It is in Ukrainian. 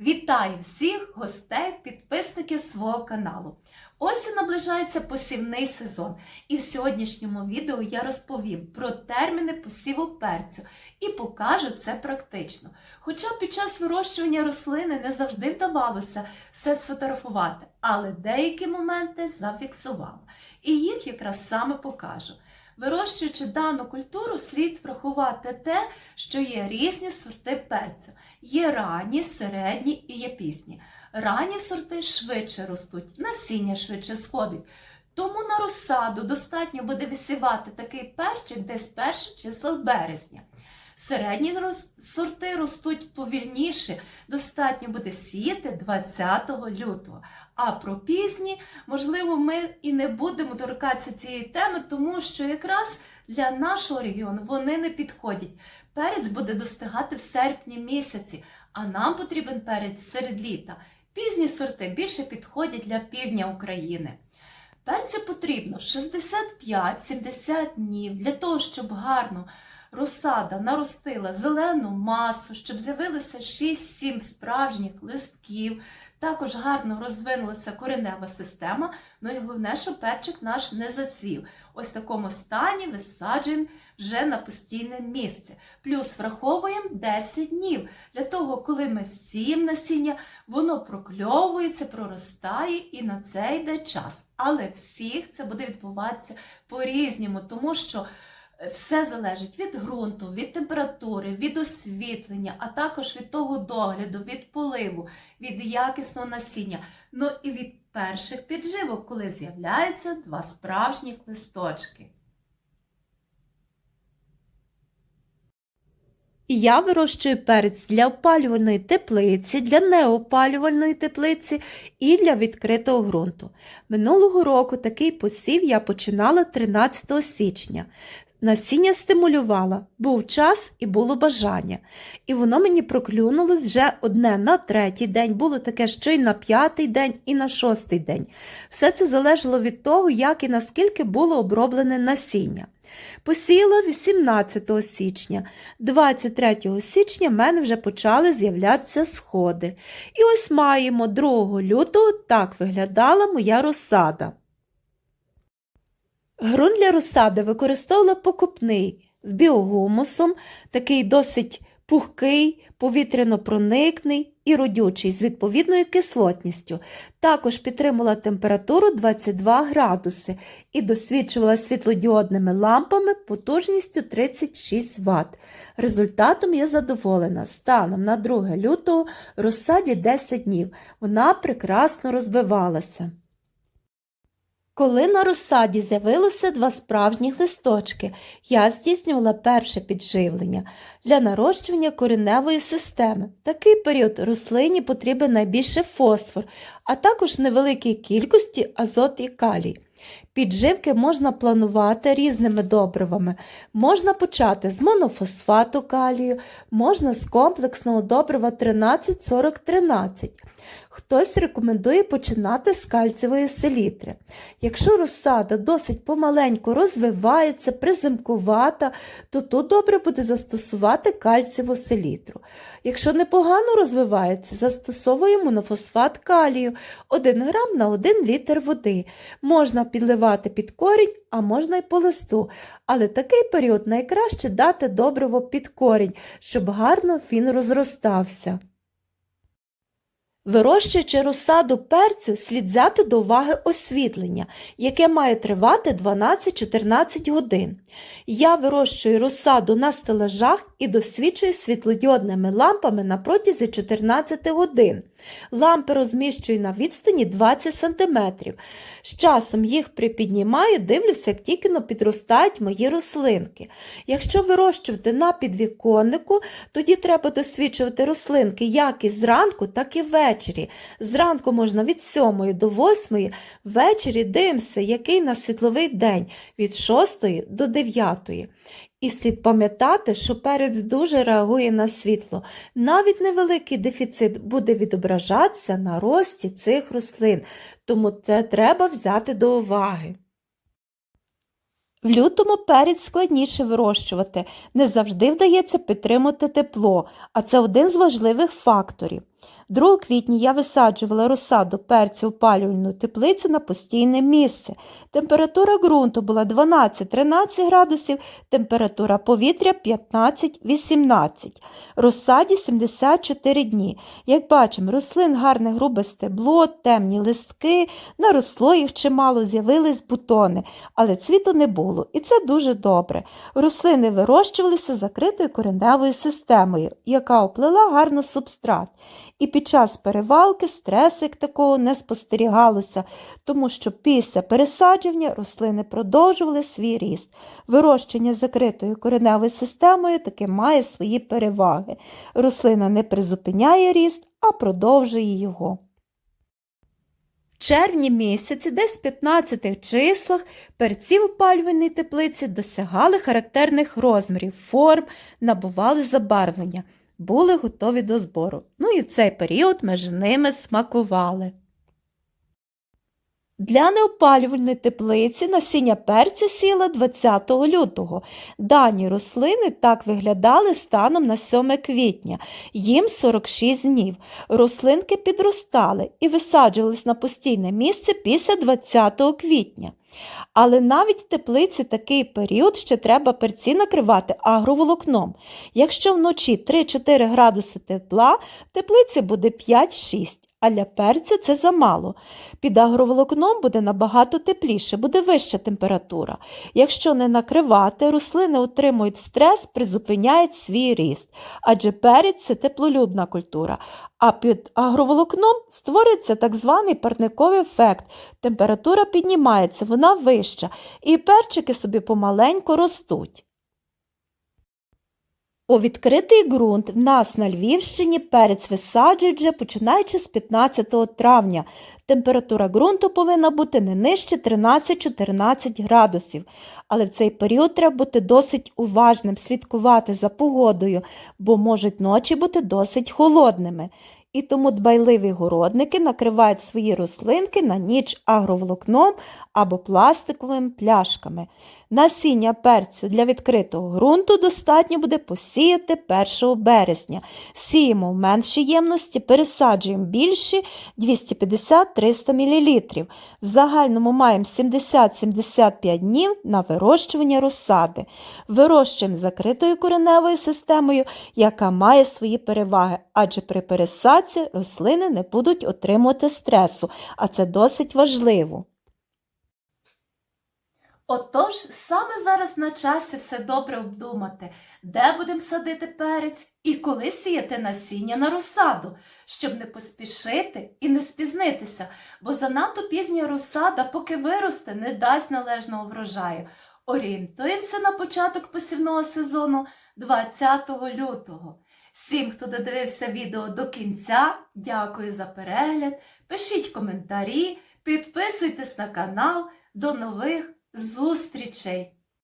Вітаю всіх гостей, підписників свого каналу. Ось і наближається посівний сезон, і в сьогоднішньому відео я розповім про терміни посіву перцю і покажу це практично. Хоча під час вирощування рослини не завжди вдавалося все сфотографувати, але деякі моменти зафіксувала. І їх якраз саме покажу. Вирощуючи дану культуру, слід врахувати те, що є різні сорти перцю. Є ранні, середні і є пізні. Ранні сорти швидше ростуть, насіння швидше сходить. Тому на розсаду достатньо буде висівати такий перчик десь перше числа березня. Середні сорти ростуть повільніше, достатньо буде сіяти 20 лютого. А про пізні, можливо, ми і не будемо торкатися цієї теми, тому що якраз для нашого регіону вони не підходять. Перець буде достигати в серпні місяці, а нам потрібен перець серед літа. Пізні сорти більше підходять для півдня України. Перцю потрібно 65-70 днів для того, щоб гарно розсада наростила зелену масу, щоб з'явилося 6-7 справжніх листків, також гарно розвинулася коренева система. Ну і головне, щоб перчик наш не зацвів. Ось в такому стані висаджуємо вже на постійне місце. Плюс враховуємо 10 днів для того, коли ми сіємо насіння, воно прокльовується, проростає і на це йде час. Але всіх це буде відбуватися по-різному, тому що все залежить від ґрунту, від температури, від освітлення, а також від того догляду, від поливу, від якісного насіння, ну і від перших підживок, коли з'являються два справжніх листочки. Я вирощую перець для опалювальної теплиці, для неопалювальної теплиці і для відкритого ґрунту. Минулого року такий посів я починала 13 січня. Насіння стимулювала, був час і було бажання. І воно мені проклюнулось вже одне на третій день, було таке, що й на п'ятий день, і на шостий день. Все це залежало від того, як і наскільки було оброблене насіння. Посіяла 18 січня. 23 січня в мене вже почали з'являтися сходи. І ось маємо 2 лютого так виглядала моя розсада. Грунт для розсади використовувала покупний з біогумусом, такий досить пухкий, повітряно-проникний і родючий з відповідною кислотністю. Також підтримувала температуру 22 градуси і досвідчувала світлодіодними лампами потужністю 36 Вт. Результатом я задоволена. Станом на 2 лютого розсаді 10 днів. Вона прекрасно розвивалася. Коли на розсаді з'явилося два справжніх листочки, я здійснювала перше підживлення для нарощування кореневої системи. В такий період рослині потрібен найбільше фосфор, а також невеликій кількості азот і калій. Підживки можна планувати різними добривами. Можна почати з монофосфату калію, можна з комплексного добрива 13-40-13. Хтось рекомендує починати з кальцієвої селітри. Якщо розсада досить помаленьку розвивається, приземкувата, то тут добре буде застосувати кальцієву селітру. Якщо непогано розвивається, застосовуємо монофосфат калію 1 грам на 1 літр води. Можна підливати під корінь, а можна й по листу. Але такий період найкраще дати добриво під корінь, щоб гарно він розростався. Вирощуючи розсаду перцю, слід взяти до уваги освітлення, яке має тривати 12-14 годин. Я вирощую розсаду на стелажах і досвідчую світлодіодними лампами на протязі 14 годин. Лампи розміщую на відстані 20 см. З часом їх припіднімаю, дивлюся, як тільки підростають мої рослинки. Якщо вирощувати на підвіконнику, тоді треба досвідчувати рослинки як і зранку, так і ввечері. Зранку можна від 7 до 8, ввечері дивимося, який на світловий день від 6 до 9. І слід пам'ятати, що перець дуже реагує на світло. Навіть невеликий дефіцит буде відображатися на рості цих рослин, тому це треба взяти до уваги. В лютому перець складніше вирощувати, не завжди вдається підтримати тепло, а це один з важливих факторів. 2 квітня я висаджувала розсаду перцю в палювальну теплицю на постійне місце. Температура ґрунту була 12-13 градусів, температура повітря 15-18. Розсаді 74 дні. Як бачимо, рослин гарне грубе стебло, темні листки, наросло їх чимало, з'явились бутони, але цвіту не було, і це дуже добре. Рослини вирощувалися закритою кореневою системою, яка оплела гарно субстрат. І під час перевалки стресу як такого не спостерігалося, тому що після пересадження рослини продовжували свій ріст. Вирощення закритою кореневою системою таки має свої переваги. Рослина не призупиняє ріст, а продовжує його. В червні місяці, десь в 15 числах, перці в опалювальній теплиці досягали характерних розмірів, форм, набували забарвлення, були готові до збору. Ну і цей період ми ж ними смакували. Для неопалювальної теплиці насіння перцю сіла 20 лютого. Дані рослини так виглядали станом на 7 квітня. Їм 46 днів. Рослинки підростали і висаджувались на постійне місце після 20 квітня. Але навіть в теплиці такий період ще треба перці накривати агроволокном. Якщо вночі 3-4 градуси тепла, в теплиці буде 5-6, а для перцю це замало. Під агроволокном буде набагато тепліше, буде вища температура. Якщо не накривати, рослини отримують стрес, призупиняють свій ріст, адже перець це теплолюбна культура, а під агроволокном створюється так званий парниковий ефект. Температура піднімається, вона вища, і перчики собі помаленьку ростуть. У відкритий ґрунт в нас на Львівщині перець висаджують вже починаючи з 15 травня. Температура ґрунту повинна бути не нижче 13-14 градусів. Але в цей період треба бути досить уважним, слідкувати за погодою, бо можуть ночі бути досить холодними. І тому дбайливі городники накривають свої рослинки на ніч агроволокном або пластиковими пляшками. Насіння перцю для відкритого ґрунту достатньо буде посіяти 1 березня. Сіємо в меншій ємності, пересаджуємо більші 250-300 мл. В загальному маємо 70-75 днів на вирощування розсади. Вирощуємо закритою кореневою системою, яка має свої переваги, адже при пересадці рослини не будуть отримувати стресу, а це досить важливо. Отож, саме зараз на часі все добре обдумати, де будемо садити перець і коли сіяти насіння на розсаду, щоб не поспішити і не спізнитися, бо занадто пізня розсада, поки виросте, не дасть належного врожаю. Орієнтуємося на початок посівного сезону 20 лютого. Всім, хто додивився відео до кінця, дякую за перегляд. Пишіть коментарі, підписуйтесь на канал. До нових зустрічей!